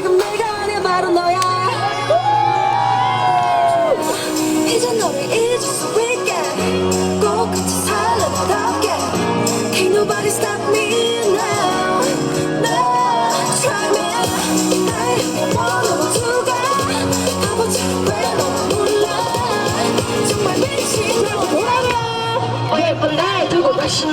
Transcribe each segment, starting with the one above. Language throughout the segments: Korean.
지금 내가 하는 바로 너야. 이제 너를 잊을 수 있게. 꼭 같이 살래 너답게? Can't nobody stop me now? No, try me 날 원해 모두가 바보지 왜 너만 몰라? 정말 미친다고 몰라 어 예쁜 날 두고 가시네.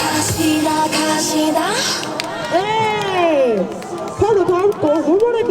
다시다 다시다 에이 서로 닮고 오버랩